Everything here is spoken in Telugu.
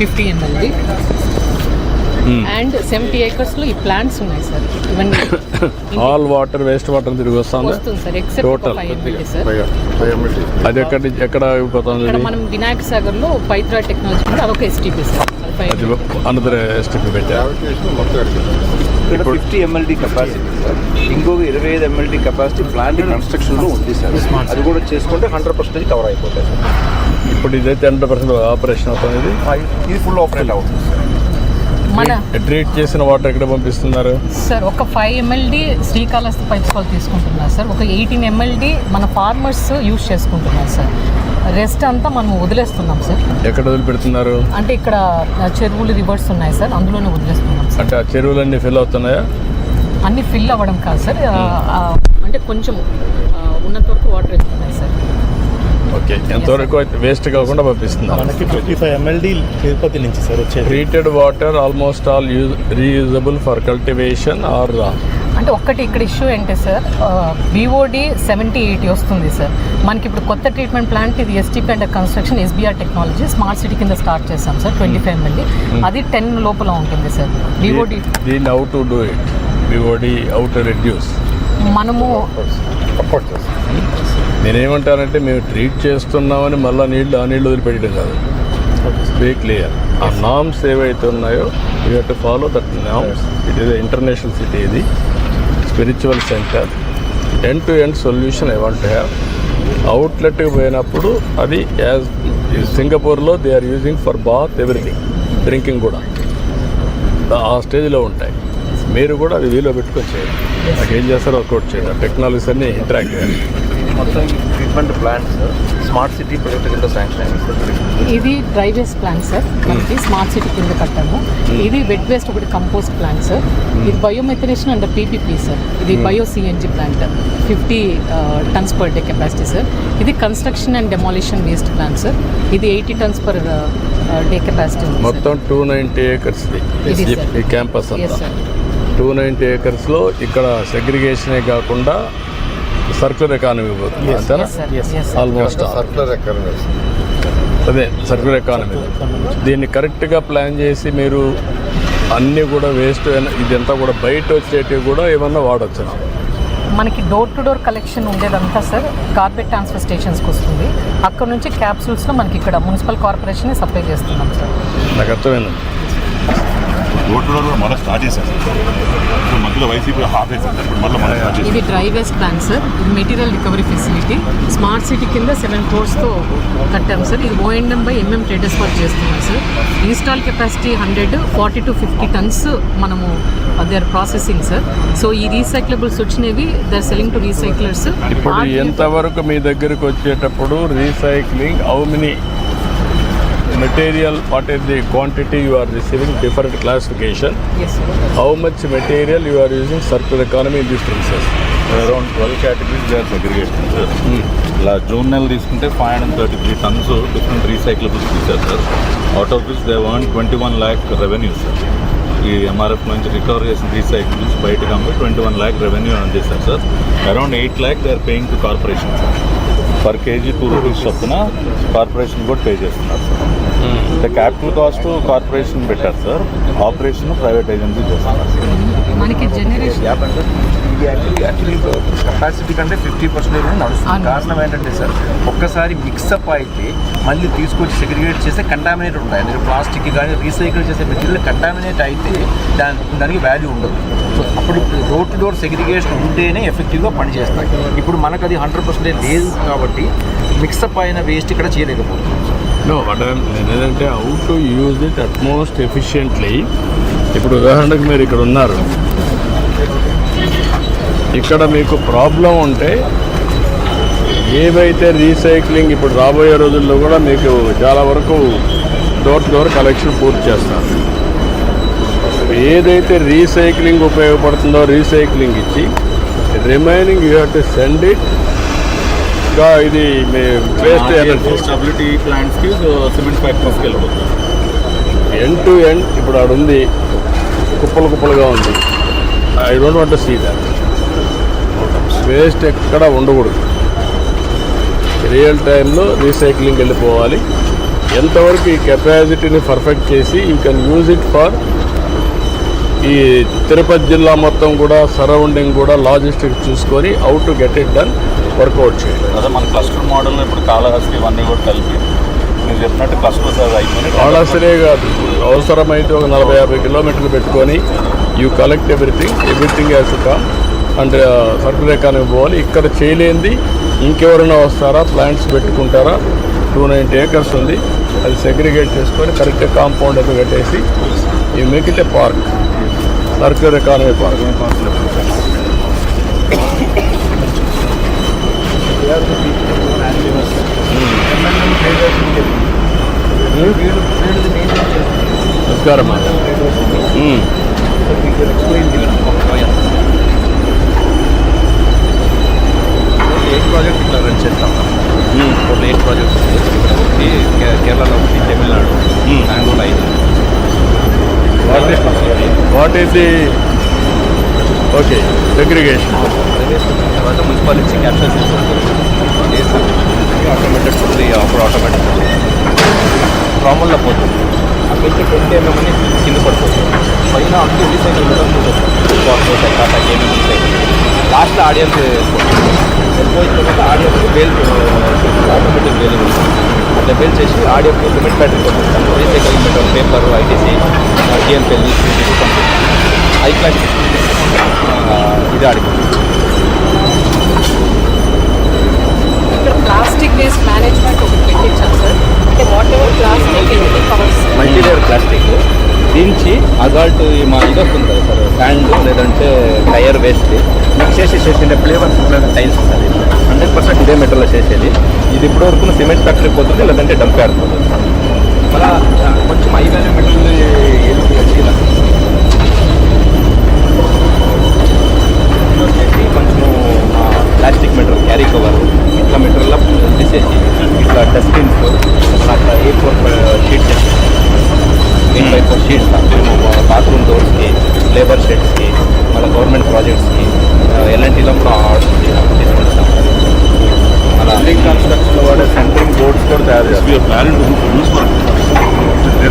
ఫిఫ్టీ ఎంఎల్ది అండ్. సెవెంటీ ఏకర్స్లో ఈ ప్లాంట్స్ ఉన్నాయి సార్. ఇవన్నీ. ఆల్ వాటర్ వేస్ట్ వాటర్ తిరిగి వస్తుంది? సార్ ఎక్సెప్ట్ టోటల్ అది ఎక్కడ ఎక్కడ మనం వినాయక సాగర్లో పైత్రా టెక్నాలజీ అదొక ఎస్టీపీ సార్. అది అనదర్ ఎస్టిపి పెట్టారు ఇక్కడ ఫిఫ్టీ ఎంఎల్డి కెపాసిటీ సార్ ఇంకొక ఇరవై ఐదు ఎంఎల్డి కెపాసిటీ ప్లాంట్ కన్స్ట్రక్షన్లో ఉంది సార్ అది కూడా చేసుకుంటే హండ్రెడ్ పర్సెంటేజ్ కవర్ అయిపోతాయి సార్ ఇప్పుడు ఇదైతే హండ్రెడ్ పర్సెంట్ ఆపరేషన్ అవుతుంది. ఇది ఇది ఫుల్ ఆపరేట్ అవుతుంది సార్ ట్రీట్ చేసిన వాటర్ ఎక్కడ పంపిస్తున్నారు? సార్ ఒక ఫైవ్ ఎంఎల్డి శ్రీకాళహస్తి పైప్స్ వాళ్ళు తీసుకుంటున్నారు సార్. ఒక ఎయిటీన్ ఎంఎల్డి మన ఫార్మర్స్ యూజ్ చేసుకుంటున్నారు సార్. రెస్ట్ అంతా మనం వదిలేస్తున్నాం సార్. ఎక్కడ వదిలిపెడుతున్నారు? అంటే ఇక్కడ చెరువులు రివర్స్ ఉన్నాయి సార్. అందులోనే వదిలేస్తున్నాం సార్. అంటే ఆ చెరువులన్నీ ఫిల్ అవుతున్నాయా? అన్ని ఫిల్ అవ్వడం కాదు సార్. అంటే కొంచెం ఉన్నంత వరకు వాటర్ వెళ్తున్నాయి సార్. ఓకే ఎంతవరకు అయితే వేస్ట్ కాకుండా పంపిస్తున్నారు మనకి ట్వంటీ ఫైవ్ ఎంఎల్డి తిరుపతి నుంచి సార్ వచ్చేది. Treated water almost all use reusable for cultivation or అంటే ఒక్కటి ఇక్కడ ఇష్యూ ఏంటి సార్? బీఓడి సెవెంటీ ఎయిటీ వస్తుంది సార్. మనకి ఇప్పుడు కొత్త ట్రీట్మెంట్ ప్లాంట్ ఇది STP under construction SBR technology smart city కింద స్టార్ట్ చేస్తాం సార్ ట్వంటీ ఫైవ్ ఎంఎల్డి అది టెన్ లోపల ఉంటుంది సార్. బీఓడి దీన్ని how to do it BOD how to reduce మనము నేనేమంటానంటే మేము ట్రీట్ చేస్తున్నామని మళ్ళీ నీళ్ళు ఆ నీళ్ళు వదిలిపెట్టడం కాదు. వెరీ క్లియర్ ఆ నామ్స్ ఏవైతే ఉన్నాయో you have to follow that norms it is international city ఇది spiritual centre end to end solution I want have అవుట్లెట్కి పోయినప్పుడు అది యాజ్ సింగపూర్లో they are using for bath everything drinking కూడా. ఆ స్టేజ్లో ఉంటాయి. మీరు కూడా అది వీలో పెట్టుకొని చేయండి. నాకు ఏం చేస్తారో వర్కౌట్ చేయండి. టెక్నాలజీస్ అన్నీ ఇంటరాక్ట్ చేయాలి మొత్తం ఈ treatment plant sir smart city project కింద శాంక్షన్ అయింది సార్ ఇది డ్రై వేస్ట్ ప్లాంట్ సార్ మనకి స్మార్ట్ సిటీ కింద కట్టాము. ఇది వెట్ వేస్ట్ ఒకటి కంపోస్ట్ ప్లాంట్ సార్ ఇది బయోమెథనేషన్ అండ్ పీపీపీ సార్ ఇది bio CNG plant fifty tons per day capacity sir ఇది construction and demolition waste plant sir ఇది eighty tons per day capacity మొత్తం టూ నైంటీ ఏకర్స్. ఈ క్యాంపస్ టూ నైంటీ ఏకర్స్లో ఇక్కడ సెగ్రిగేషనే కాకుండా సర్క్యులర్ ఎకానమీ పోతుంది అంతేనా? ఎస్ సార్ ఎస్ ఆల్మోస్ట్ అదే సర్క్యులర్ ఎకానమీ దీన్ని కరెక్ట్గా ప్లాన్ చేసి మీరు అన్నీ కూడా వేస్ట్ ఇదంతా కూడా బయట వచ్చేటివి కూడా ఏమన్నా వాడచ్చు. మనకి డోర్ టు డోర్ కలెక్షన్ ఉండేదంతా సార్ కార్బెట్ ట్రాన్స్ఫర్ స్టేషన్స్కి వస్తుంది. అక్కడ నుంచి క్యాప్సూల్స్లో మనకి ఇక్కడ మున్సిపల్ కార్పొరేషన్ సప్లై చేస్తున్నాం సార్ నాకు అర్థమైంది. రోడ్ టు డోర్ కూడా మళ్ళీ స్టార్ట్ చేశారు. ఇప్పుడు మధ్యలో వైసీపీ హాఫ్ వేసారు సార్ ఇప్పుడు మళ్ళీ మనం స్టార్ట్ చేశారు. ఇది డ్రై వేస్ట్ ప్లాన్ సార్. ఇది material recovery facility. Smart city కింద సెవెన్ క్రోర్స్తో కట్టాం సార్. ఇది O and M by MM traders work చేస్తున్నాం sir. Install capacity hundred forty to fifty tons మనము they are processing sir so ఈ రీసైక్లబుల్స్ వచ్చినవి they are selling to recyclers ఇప్పుడు ఎంతవరకు మీ దగ్గరికి వచ్చేటప్పుడు recycling how many material what is the quantity are receiving different classification yes how much material you are using circular economy in this process around twelve categories they are segregation sir ఇలా జూన్ నెల తీసుకుంటే five hundred thirty three tons different recyclables తీశారు sir out of this they one twenty one lakh revenue sir ఈ ఎంఆర్ఎఫ్ నుంచి రికవర్ చేసిన రీసైకిల్స్ బయటకు అమ్మి twenty one lakh revenue earn చేశారు sir around eight lakh they are paying to corporation sir per kg two rupees చొప్పున కార్పొరేషన్ కూడా పే చేస్తున్నారు సార్ అంటే క్యాపిటల్ కాస్ట్ కార్పొరేషన్ పెట్టారు సార్ ఆపరేషన్ ప్రైవేట్ ఏజెన్సీ చేస్తున్నారు మనకి జనరేషన్ యాక్చువల్లీ కెపాసిటీ కంటే ఫిఫ్టీ పర్సెంటేజ్ నడుస్తుంది. కారణం ఏంటంటే సార్ ఒక్కసారి మిక్సప్ అయితే మళ్ళీ తీసుకొచ్చి సెగ్రిగేట్ చేస్తే కంటామినేట్ ఉంటాయి. మీరు ప్లాస్టిక్ కానీ రీసైకిల్ చేసే మెటీరియల్ కంటామినేట్ అయితే దాని దానికి వాల్యూ ఉండదు. సో అప్పుడు డోర్ టు డోర్ సెగ్రిగేషన్ ఉంటేనే ఎఫెక్టివ్గా పనిచేస్తాయి. ఇప్పుడు మనకు అది హండ్రెడ్ పర్సెంటేజ్ లేదు కాబట్టి మిక్సప్ అయిన వేస్ట్ ఇక్కడ చేయలేకపోతున్నాం. సార్ నో వాట్ ఏంటంటే how to use it utmost efficiently ఇప్పుడు ఉదాహరణకు మీరు ఇక్కడ ఉన్నారు. ఇక్కడ మీకు ప్రాబ్లం ఉంటే ఏవైతే రీసైక్లింగ్ ఇప్పుడు రాబోయే రోజుల్లో కూడా మీకు చాలా వరకు డోర్ టు డోర్ కలెక్షన్ పూర్తి చేస్తారు. ఏదైతే రీసైక్లింగ్ ఉపయోగపడుతుందో రీసైక్లింగ్ ఇచ్చి remaining you have to send it ఇంకా ఇది వేస్ట్ ఎనర్జీ స్టెబిలిటీ ప్లాంట్స్కి సిమెంట్ ఫ్యాక్టరీస్కి వెళ్ళిపోతుంది ఎండ్ టు ఎండ్ ఇప్పుడు ఆడ ఉంది. కుప్పలు కుప్పలుగా ఉంది. I don't want see that waste ఎక్కడ ఉండకూడదు. రియల్ టైంలో రీసైక్లింగ్ వెళ్ళిపోవాలి. ఎంతవరకు ఈ కెపాసిటీని పర్ఫెక్ట్ చేసి you can use it for ఈ తిరుపతి జిల్లా మొత్తం కూడా సరౌండింగ్ కూడా లాజిస్టిక్ చూసుకొని how to get it done work out చేయాలి అదే మన క్లస్టర్ మోడల్ ఇప్పుడు కాళహస్తి ఇవన్నీ కూడా కలిపి మీరు చెప్పినట్టు క్లస్టర్స్ అవి అయిపోయి కాళహస్తినే కాదు అవసరమైతే ఒక నలభై యాభై కిలోమీటర్లు పెట్టుకొని you collect everything everything has come and circular economy పోవాలి. ఇక్కడ చేయలేంది ఇంకెవరైనా వస్తారా? ప్లాంట్స్ పెట్టుకుంటారా? టూ నైంటీ ఏకర్స్ ఉంది. అది సెగ్రిగేట్ చేసుకొని కరెక్ట్గా కాంపౌండ్ అది కట్టేసి you make it park circular economy park నమస్కారం మ్మ్. ఎయిట్ ప్రాజెక్ట్ ఇట్లా రన్ చేస్తాం మ్మ్. టోటల్ ఎయిట్ ప్రాజెక్ట్స్ ఒకటి కే- కేరళలో ఒకటి తమిళనాడు Hmm. బెంగళూరు ఐదు what is the okay segregation తర్వాత మున్సిపాలిటీ క్యాప్చర్ చేస్తాం ఆటోమేటెడ్ ఫుల్లీ అప్పుడు ఆటోమేటిక్ ప్రాముల్లో పోతుంది. అక్కడి నుంచి ట్వంటీ ఎంఎం అని కింద పడిపోతుంది. పైన అంటూ రీసైకిల్ మెటల్స్ ఉంటుంది కార్పోస్ టాటా ఏమేమి రీసైకిల్ లాస్ట్లో ఆడియన్స్ వెళ్ళిపోయిన తర్వాత ఆడియన్స్ బేల్ ఆటోమేటిక్ బేలింగ్ అట్లా బేల్ చేసి ఆడియన్స్ లిమిట్ బ్యాటరీ కొట్టిస్తాం రీసైకిల్ పెట్టడం పేపర్ ఐటీసీ టీఎంపెల్లి ఐ క్లాస్ ఇది ఆడిపోతుంది ఇక్కడ ప్లాస్టిక్ వేస్ట్ మేనేజ్మెంట్ ఒకటి పెట్టించాం సార్. అంటే వాట్ ఎవర్ ప్లాస్టిక్ ఎన్ని కవర్స్ మల్టీలేయర్ ప్లాస్టిక్. దించి అజాల్ట్ ఈ మా ఇది వస్తుంది కదా సార్. శాండ్ లేదంటే టైర్ వేస్ట్ మిక్స్ చేసి చేసిండే ఫ్లేవర్స్ టైల్స్ వస్తుంది హండ్రెడ్ పర్సెంట్ ఇదే మెటీరియల్ చేసేది. ఇది ఇప్పుడు వరకు సిమెంట్ ఫ్యాక్టరీ పోతుంది లేదంటే డంప్ యార్డ్ పోతుంది. మళ్ళా కొంచెం ఐ వాల్యూ మెటీరియల్ ఏది వచ్చిందా వచ్చేసి కొంచెము ప్లాస్టిక్ మెటీరియల్ క్యారీ కవర్ ఇట్లా మెటీరియల్ తీసేసి ఇట్లా డస్ట్బిన్స్ అట్లా A four sheets eight by four sheets మేము బాత్రూమ్ డోర్స్కి లేబర్ షెడ్స్కి మన గవర్నమెంట్ ప్రాజెక్ట్స్కి ఎలాంటిలో కూడా ఆర్డర్ తీసుకుంటాం అలా కన్స్ట్రక్షన్ వాడే సెంటరింగ్ బోర్డ్స్ కూడా తయారు చేస్తారు ప్లాన్